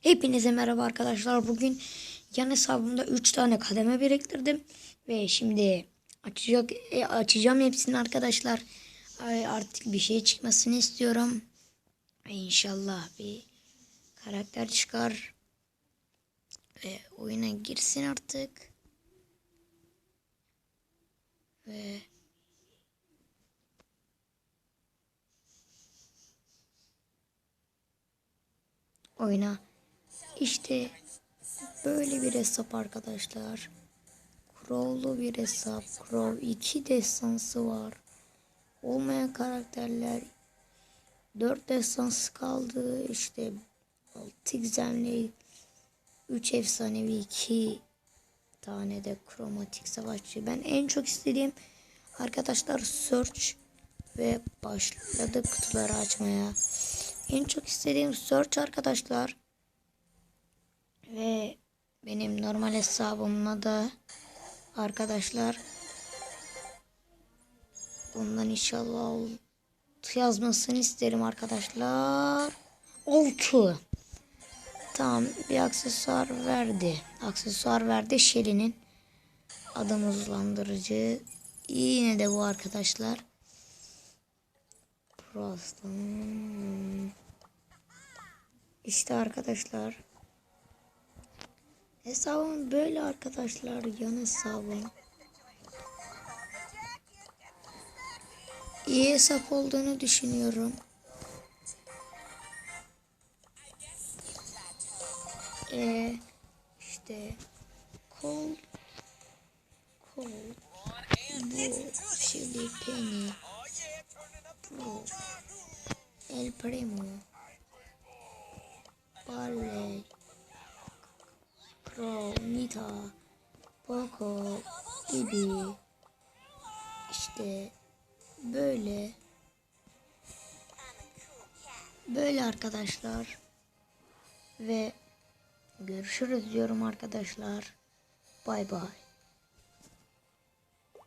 Hepinize merhaba arkadaşlar. Bugün yan hesabımda 3 tane kademe biriktirdim. Ve şimdi açacak, e, açacağım hepsini arkadaşlar. Ay, Artık bir şey çıkmasını istiyorum. Ve inşallah bir karakter çıkar. Ve oyuna girsin artık. Ve oyuna işte böyle bir hesap arkadaşlar. Crow'lu bir hesap. Crow 2 destansı var. Olmayan karakterler 4 destansı kaldı. İşte 6 gizemli 3 efsanevi 2 tane de kromatik savaşçı. Ben en çok istediğim arkadaşlar search ve başladık kutuları açmaya. En çok istediğim search arkadaşlar. Ve benim normal hesabımla da arkadaşlar bundan inşallah yazmasını isterim arkadaşlar. 6. Tamam bir aksesuar verdi. Aksesuar verdi Shelly'nin. Adam hızlandırıcı. Yine de bu arkadaşlar. Prostan. İşte arkadaşlar. Hesabım böyle arkadaşlar. Yan hesabım. İyi hesap olduğunu düşünüyorum. Ee, işte kol kol bu Chili Penny bu El Primo Barley Nita Poco gibi işte böyle böyle arkadaşlar ve görüşürüz diyorum arkadaşlar. Bay bay.